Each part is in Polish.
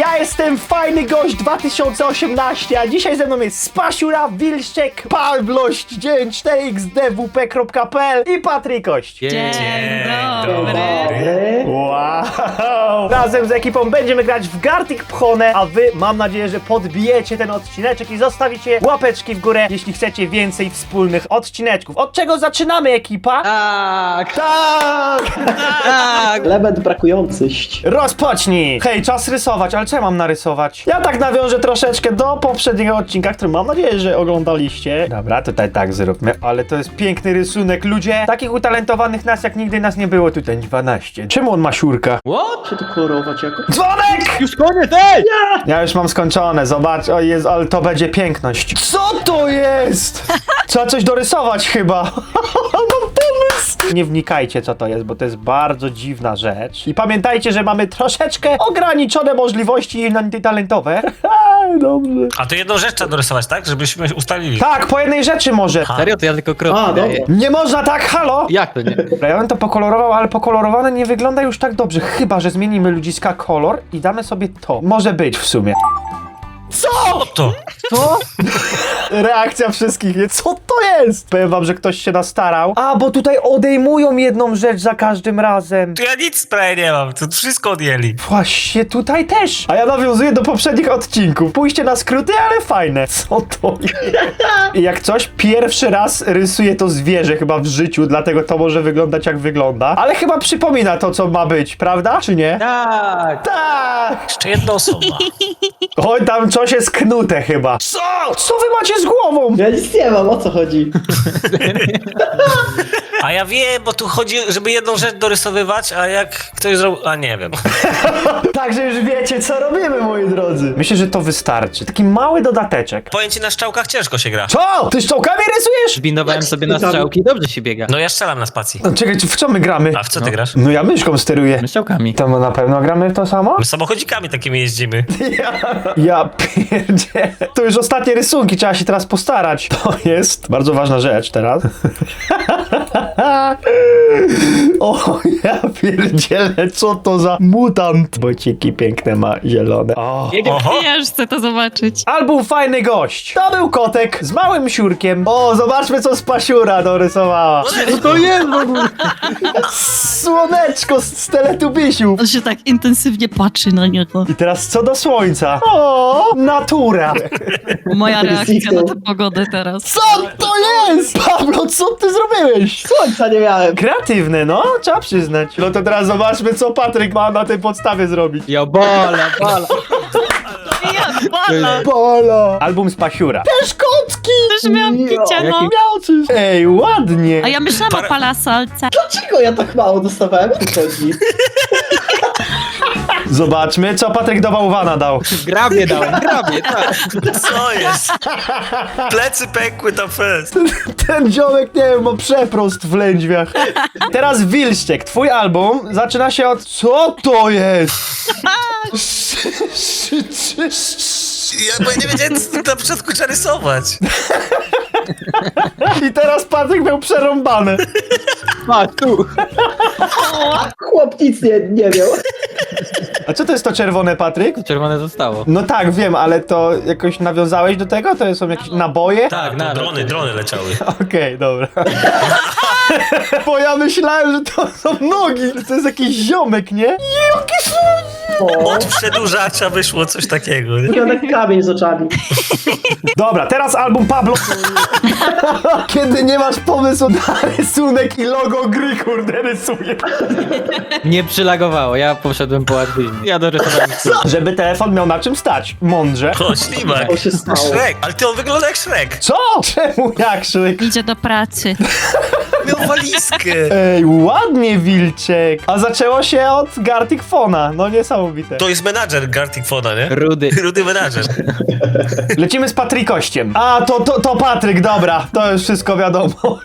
ja jestem fajny gość 2018, a dzisiaj ze mną jest Spasiura, Wilczek, Pawlość, 94xdwp.pl i Patrykość. Dzień dobry. Wow! Razem z ekipą będziemy grać w Gartic Pchone, a wy mam nadzieję, że podbijecie ten odcineczek i zostawicie łapeczki w górę, jeśli chcecie więcej wspólnych odcineczków. Od czego zaczynamy, ekipa? Tak, Tak! tak. Element brakujący. Rozpocznij! Hej, czas rysować, ale co ja mam narysować? Ja tak nawiążę troszeczkę do poprzedniego odcinka, który mam nadzieję, że oglądaliście. Dobra, tutaj tak zróbmy, ale to jest piękny rysunek. Ludzie, takich utalentowanych nas jak nigdy nas nie było tutaj 12. Czemu on ma siurka? What? Czy to kolorować jako? Dzwonek! Już koniec, ej! Ja już mam skończone, zobacz, o jest, ale to będzie piękność. Co to jest? Trzeba coś dorysować chyba. Nie wnikajcie co to jest, bo to jest bardzo dziwna rzecz. I pamiętajcie, że mamy troszeczkę ograniczone możliwości talentowe. Dobrze. A to jedną rzecz trzeba dorysować, tak? Żebyśmy ustalili. Tak, po jednej rzeczy może. Serio, to ja tylko kropkę A, dobra. daję. Nie można tak, halo? Jak to nie? Dobra, Ja bym to pokolorował, ale pokolorowane nie wygląda już tak dobrze. Chyba, że zmienimy ludziska kolor i damy sobie to. Może być w sumie. Co? O to! Co? Reakcja wszystkich, nie? Co to jest? Powiem wam, że ktoś się nastarał. A, bo tutaj odejmują jedną rzecz za każdym razem. Tu ja nic prawie nie mam, to wszystko odjęli. Właśnie tutaj też. A ja nawiązuję do poprzednich odcinków. Pójście na skróty, ale fajne. Co to jest? I jak coś, pierwszy raz rysuję to zwierzę chyba w życiu, dlatego to może wyglądać jak wygląda. Ale chyba przypomina to, co ma być, prawda? Czy nie? Tak. Tak! Jeszcze jedna osoba. Oj, tam coś jest knute chyba. Co? Co wy macie z głową? Ja nic nie mam, o co chodzi? A ja wiem, bo tu chodzi, żeby jedną rzecz dorysowywać, a jak ktoś zrobił... A nie wiem. Także już wiecie, co robimy, moi drodzy. Myślę, że to wystarczy. Taki mały dodateczek. Powiem ci, na szczałkach ciężko się gra. Co? Ty szczołkami rysujesz? Zbindowałem sobie na strzałki, dobrze się biega. No ja strzelam na spacji. No, czekaj, w co my gramy? A w co ty grasz? No ja myszką steruję. Strzałkami. To my na pewno gramy w to samo? My samochodzikami takimi jeździmy. Ja, ja pierdzie. To już ostatnie rysunki, trzeba się teraz postarać. To jest bardzo ważna rzecz teraz. o, ja pierdzielę, co to za mutant. Bociki piękne ma, zielone. O. Oho! Ja już chcę to zobaczyć. Album Fajny Gość. To był kotek z małym siurkiem. O, zobaczmy co Spasiura dorysowała. Co to jest w ogóle? Słoneczko z, z Teletubisiów. On się tak intensywnie patrzy na niego. I teraz co do słońca. O, natura. Moja reakcja na tę pogodę teraz. Co to jest? Pablo, co ty zrobiłeś? Słońca nie miałem. Kreatywne, no, trzeba przyznać. No to teraz zobaczmy, co Patryk ma na tej podstawie zrobić. Ja bala, bala. Ja bala! Polo. Album z Pasiura. Też kotki. Też miałam Jo, kicia, no. jaki- Miałczysz. Ej, ładnie. A ja myślałam o palasolce. Dlaczego ja tak mało dostawałem? O co chodzi? Zobaczmy, co Patryk do bałwana dał. Grabie dałem, grabie, tak. Co jest? Plecy pękły tam fest. Ten ziomek, nie wiem, ma przeprost w lędźwiach. Teraz Wilszczek, twój album zaczyna się od... Co to jest? Ja bo ja nie wiedziałem, co na początku trzeba rysować. I teraz Patryk miał przerąbane. Patrz, tu. Chłop nic nie, nie miał. A co to jest to czerwone, Patryk? Czerwone zostało. No tak, wiem, ale to jakoś nawiązałeś do tego? To są jakieś naboje? Tak, na- no, drony, drony leciały. Okej, dobra. Bo ja myślałem, że to są nogi, że to jest jakiś ziomek, nie? Jakie słonie! Od przedłużacza wyszło coś takiego. Nie? Wygląda jak kamień z oczami. Dobra, teraz album Pablo. Kiedy nie masz pomysłu na rysunek i logo gry, kurde, rysuję. Nie przylagowało, ja poszedłem po łatwiźnie. Ja dorysowałem. Żeby telefon miał na czym stać. Mądrze. O, ślimak. To się stało. Shrek, ale ty on wygląda jak Shrek. Co? Czemu jak szyk? Idzie do pracy. Miał walizkę. Ej, ładnie, Wilczek. A zaczęło się od Gartic Fona. No niesamowite. To jest menadżer Gartic Fona, nie? Rudy. Rudy menadżer. Lecimy z Patrykościem. A, to, to, to Patryk, dobra. To już wszystko wiadomo.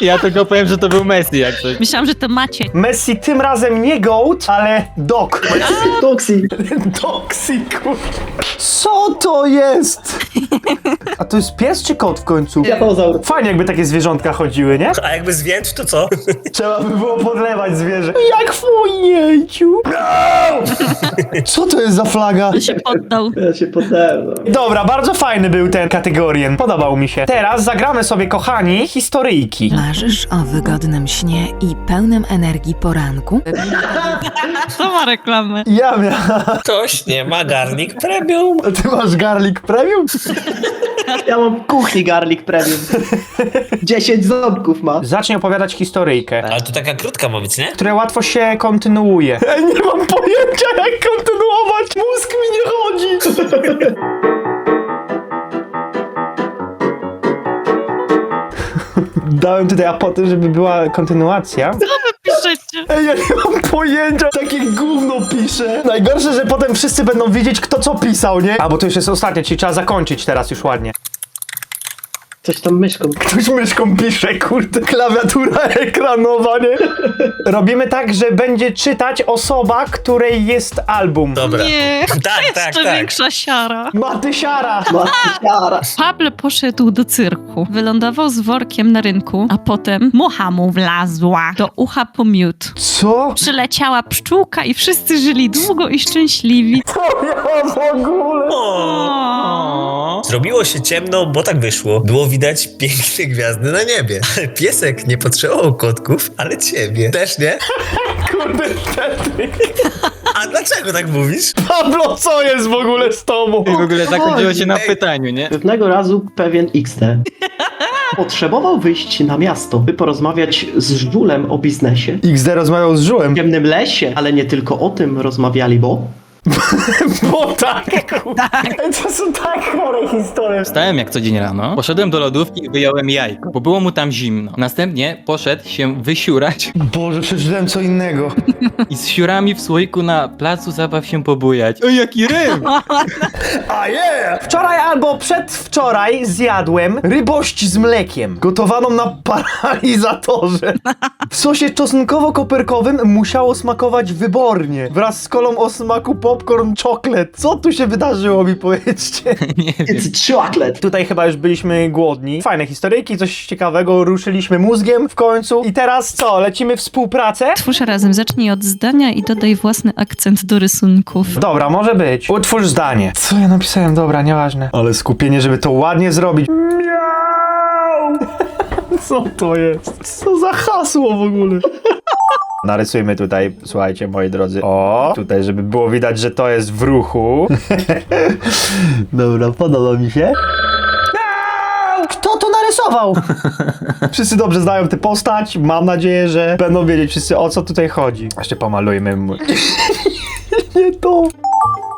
Ja tylko powiem, że to był Messi jak coś. Myślałam, że to macie. Messi tym razem nie GOAT, ale Doc. Toksi. Toxiku. Co to jest? A to jest pies czy kot w końcu? Dinozaur. Fajnie jakby takie zwierzątka chodziły, nie? A jakby zwiędł, to co? Trzeba by było podlewać zwierzę. Jak w ujęciu. No! Co to jest za flaga? się poddał. Ja się poddałem. No. Dobra, bardzo fajny był ten kategorien. Podobał mi się. Teraz zagramy sobie, kochani, historyjki. Marzysz o wygodnym śnie i pełnym energii poranku? To ma reklamę. Ja miałem. Ktoś nie ma garnik premium. Ty masz garlic premium? Ja mam w kuchni garlic premium. 10 ząbków ma. Zacznij opowiadać historyjkę, Ale to taka krótka ma być, nie? która łatwo się kontynuuje. Ej, nie mam pojęcia, jak kontynuować. Mózg mi nie chodzi. Dałem tutaj apoty, żeby była kontynuacja. Piszecie. Ej, ja nie mam pojęcia, takie piszę. Najgorsze, że potem wszyscy będą wiedzieć, kto co pisał, nie? A, bo to już jest ostatnie, czyli trzeba zakończyć teraz już ładnie. Coś tam myszką. Ktoś myszką pisze, kurde, klawiatura ekranowa, nie? Robimy tak, że będzie czytać osoba, której jest album. Dobra. Nie, Tak, tak, jeszcze tak. większa siara. Matysiara! Matysiara. Pablo poszedł do cyrku, wylądował z workiem na rynku, a potem mucha mu wlazła do ucha po miód. Co? Przyleciała pszczółka i wszyscy żyli długo i szczęśliwi. To ja w ogóle. O. Zrobiło się ciemno, bo tak wyszło. Było widać piękne gwiazdy na niebie. Piesek nie potrzebował kotków, ale ciebie. Też nie? Kurde, wtedy. A dlaczego tak mówisz? Pablo, co jest w ogóle z tobą? I w ogóle zakończyło się na Ej. pytaniu, nie? Pewnego razu pewien XT potrzebował wyjść na miasto, by porozmawiać z żulem o biznesie. XD rozmawiał z W Żułem. ciemnym lesie, ale nie tylko o tym rozmawiali, bo Bo tak, kurde. To są tak chore historie. Wstałem jak co dzień rano, poszedłem do lodówki i wyjąłem jajko, bo było mu tam zimno. Następnie poszedł się wysiurać Boże, przeczytałem co innego. i z siurami w słoiku na placu zabaw się pobujać. Oj, jaki rym! A yeah! Wczoraj albo przedwczoraj zjadłem rybość z mlekiem, gotowaną na paralizatorze. W sosie czosnkowo-koperkowym musiało smakować wybornie, wraz z kolą o smaku popcorn chocolate. Co tu się wydarzyło, mi powiedzcie? Nie wiem. it's chocolate. Tutaj chyba już byliśmy głodni. Fajne historyjki, coś ciekawego, ruszyliśmy mózgiem w końcu. I teraz co, lecimy współpracę? Twórz razem, zacznij od zdania i dodaj własny akcent do rysunków. Dobra, może być. Utwórz zdanie. Co ja napisałem? Dobra, nieważne. Ale skupienie, żeby to ładnie zrobić. Miau! Co to jest? Co za hasło w ogóle? Narysujmy tutaj, słuchajcie, moi drodzy. O, tutaj, żeby było widać, że to jest w ruchu. Dobra, podoba mi się. Kto to narysował? Wszyscy dobrze znają tę postać. Mam nadzieję, że będą wiedzieć wszyscy o co tutaj chodzi. Jeszcze pomalujmy mu. Nie to.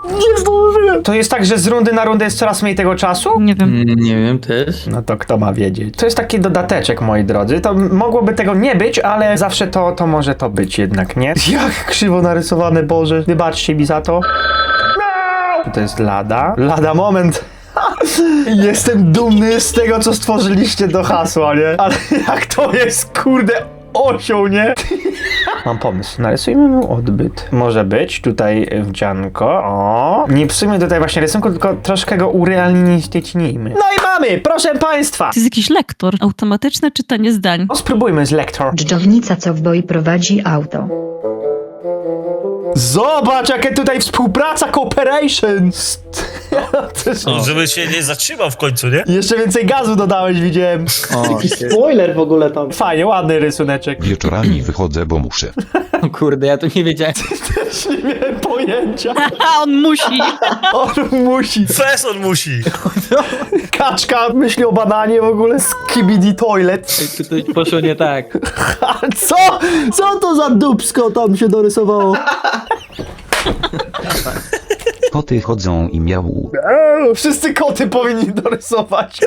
Nie zdążyłem. To jest tak, że z rundy na rundę jest coraz mniej tego czasu? Nie wiem. Mm, Nie wiem też. No to kto ma wiedzieć? To jest taki dodateczek, moi drodzy. To mogłoby tego nie być, ale zawsze to, to może to być jednak, nie? Jak krzywo narysowane, Boże. Wybaczcie mi za to. Miau! To jest lada. Lada moment. Jestem dumny z tego, co stworzyliście do hasła, nie? Ale jak to jest, kurde, osioł, nie? Mam pomysł. Narysujmy mu odbyt. Może być tutaj wdzianko. O. Nie psujmy tutaj właśnie rysunku, tylko troszkę go urealistycznijmy. No i mamy, proszę państwa. To jest jakiś lektor. Automatyczne czytanie zdań. No spróbujmy z lektor. Dżdżownica co w boi prowadzi auto. Zobacz, jakie tutaj współpraca, cooperation. No, żeby się nie zatrzymał w końcu, nie? Jeszcze więcej gazu dodałeś, widziałem. O, spoiler w ogóle tam. Fajnie, ładny rysuneczek. Wieczorami wychodzę, bo muszę. kurde, ja tu nie wiedziałem. Też nie miałem pojęcia. A on musi. On musi. Fes on musi. Kaczka myśli o bananie w ogóle. Skibidi toilet. Tu coś poszło nie tak. Co? Co to za dupsko tam się dorysowało? Koty chodzą i miału. Eee, wszyscy koty powinni dorysować.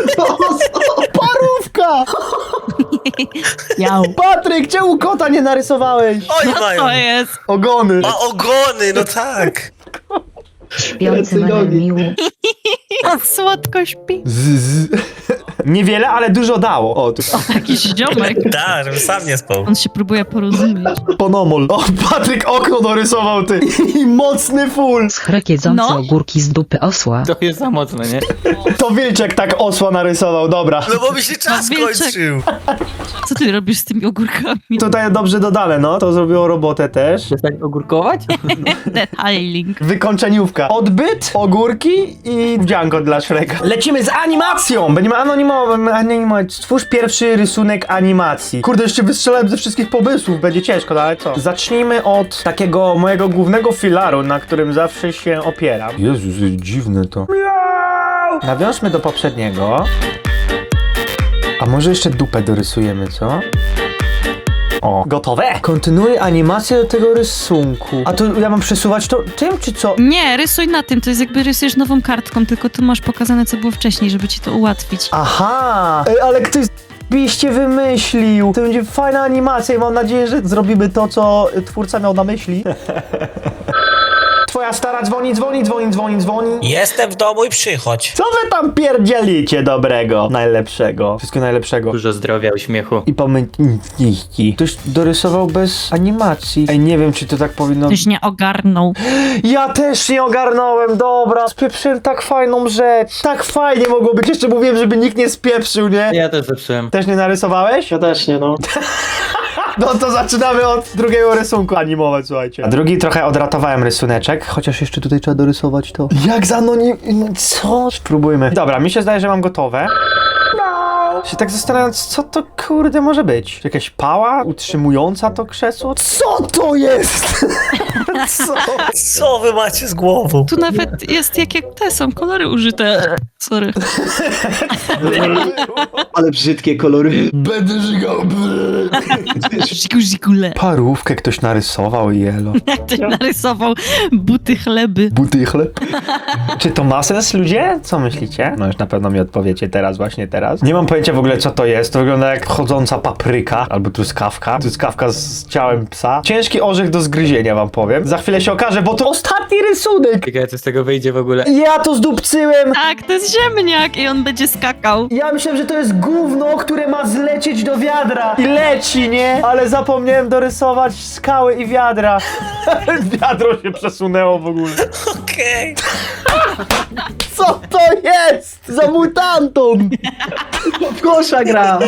Parówka! Miał. Patryk, czemu kota nie narysowałeś? Oni mają. To jest. Ogony. Ma ogony, no tak. Śpiący model nogi. miłu. On słodko śpi. Z, z. Niewiele, ale dużo dało. O, tu Jakiś ziomek. Tak, żeby sam nie spał. On się próbuje porozumieć. ponomol. O, Patryk okno dorysował, ty. I mocny full. Schrek jedzący No. ogórki z dupy osła. To jest za mocne, nie? To Wilczek tak osła narysował, dobra. No bo mi się czas Wilczek. kończył. Co ty robisz z tymi ogórkami? Tutaj dobrze dodane, no. To zrobiło robotę też. Przestań ogórkować? Detailing. Wykończeniówka. Odbyt, ogórki i wdzianko dla Shreka. Lecimy z animacją! Będziemy anonimować. anonimować. Stwórz pierwszy rysunek animacji. Kurde, jeszcze wystrzelałem ze wszystkich pomysłów. Będzie ciężko, no ale co? Zacznijmy od takiego mojego głównego filaru, na którym zawsze się opieram. Jezus, dziwne to. Nawiążmy do poprzedniego. A może jeszcze dupę dorysujemy, co? O, gotowe! Kontynuuj animację do tego rysunku. A to ja mam przesuwać to tym, czy co? Nie, rysuj na tym. To jest jakby rysujesz nową kartką, tylko tu masz pokazane, co było wcześniej, żeby ci to ułatwić. Aha! Ej, ale ktoś biście wymyślił. To będzie fajna animacja i mam nadzieję, że zrobimy to, co twórca miał na myśli. Twoja stara dzwoni, dzwoni, dzwoni, dzwoni, dzwoni. Jestem w domu i przychodź. Co wy tam pierdzielicie dobrego, najlepszego? Wszystkiego najlepszego. Dużo zdrowia, uśmiechu. I pamiętniki. Ktoś dorysował bez animacji. Ej, nie wiem, czy to tak powinno... Ktoś nie ogarnął. Ja też nie ogarnąłem, dobra. Spieprzyłem tak fajną rzecz. Tak fajnie mogło być. Jeszcze mówiłem, żeby nikt nie spieprzył, nie? Ja też zepsułem. Też nie narysowałeś? Ja też nie, no. No to zaczynamy od drugiego rysunku animować, słuchajcie. A drugi trochę odratowałem rysuneczek, chociaż jeszcze tutaj trzeba dorysować to. Jak za anonim... Co? Spróbujmy. Dobra, mi się zdaje, że mam gotowe. Się tak zastanawiając, co to kurde może być? Czy Jakaś pała utrzymująca to krzesło? Co to jest? co? Co wy macie z głową? Tu nawet jest, jakie te są kolory użyte. Sorry. Ale brzydkie kolory. Będę żygał. Ziku, zikule. Parówkę ktoś narysował, jelo. Ktoś narysował buty chleby. Buty i chleb. Czy to ma sens, ludzie? Co myślicie? No już na pewno mi odpowiecie teraz, właśnie teraz. Nie mam pojęcia w ogóle, co to jest. To wygląda jak chodząca papryka albo truskawka. Truskawka z ciałem psa. Ciężki orzech do zgryzienia, wam powiem. Za chwilę się okaże, bo to ostatni rysunek. Ciekawe, co z tego wyjdzie w ogóle. Ja to zdupcyłem. Tak, to jest ziemniak i on będzie skakał. Ja myślałem, że to jest gówno, które ma zlecieć do wiadra. I leci, nie? Ale zapomniałem dorysować skały i wiadra. Wiadro się przesunęło w ogóle. Okej. Co to jest? Za mutantą! W kosza gra!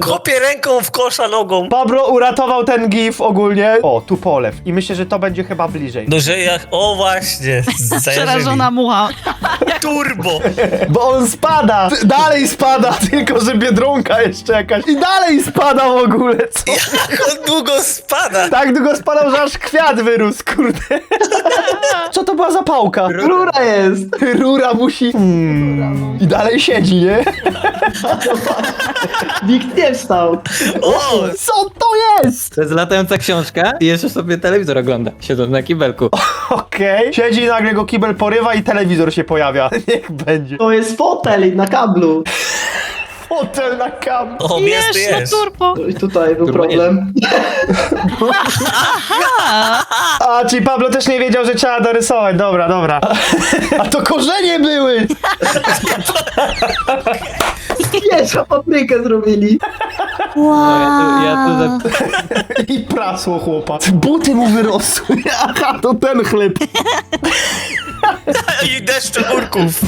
Kopię ręką w kosza nogą. Pablo uratował ten gif ogólnie. O, tu polew. I myślę, że to będzie chyba bliżej. No że jak... O właśnie. zajarzyli. Przerażona mucha. Turbo. Bo on spada! Dalej spada, tylko że biedronka jeszcze jakaś. I dalej spada w ogóle, co? Jak on długo spada. Tak długo spadał, że aż kwiat wyrósł, kurde. Co to była za pałka? Rura jest! Rura musi... Hmm. I dalej siedzi, nie? Nikt nie wstał. O! Co to jest? To jest latająca książka i jeszcze sobie telewizor ogląda, siedząc na kibelku. Okej. Siedzi i nagle go kibel porywa i telewizor się pojawia. Niech będzie. To jest fotel na kablu. Fotel na kam. O, jest, Jeszcze jest. turbo. No I tutaj był Turbo nie. problem. A, czyli Pablo też nie wiedział, że trzeba dorysować. Dobra, dobra. A to korzenie były! Pierwsza paprykę zrobili. No, ja tu, ja tu. I prasło chłopa. Buty mu wyrosły. Aha, to ten chleb. I deszcz ogórków.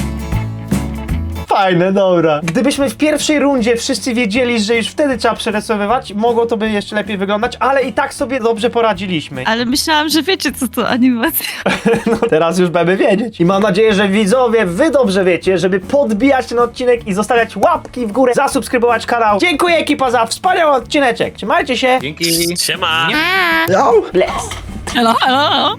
Fajne, dobra. Gdybyśmy w pierwszej rundzie wszyscy wiedzieli, że już wtedy trzeba przerysowywać, mogło to by jeszcze lepiej wyglądać, ale i tak sobie dobrze poradziliśmy. Ale myślałam, że wiecie, co to animacja. No, teraz już będziemy wiedzieć. I mam nadzieję, że widzowie, wy dobrze wiecie, żeby podbijać ten odcinek i zostawiać łapki w górę, zasubskrybować kanał. Dziękuję ekipa za wspaniały odcineczek. Trzymajcie się. Dzięki. Siema. No, bless. Hello, hello.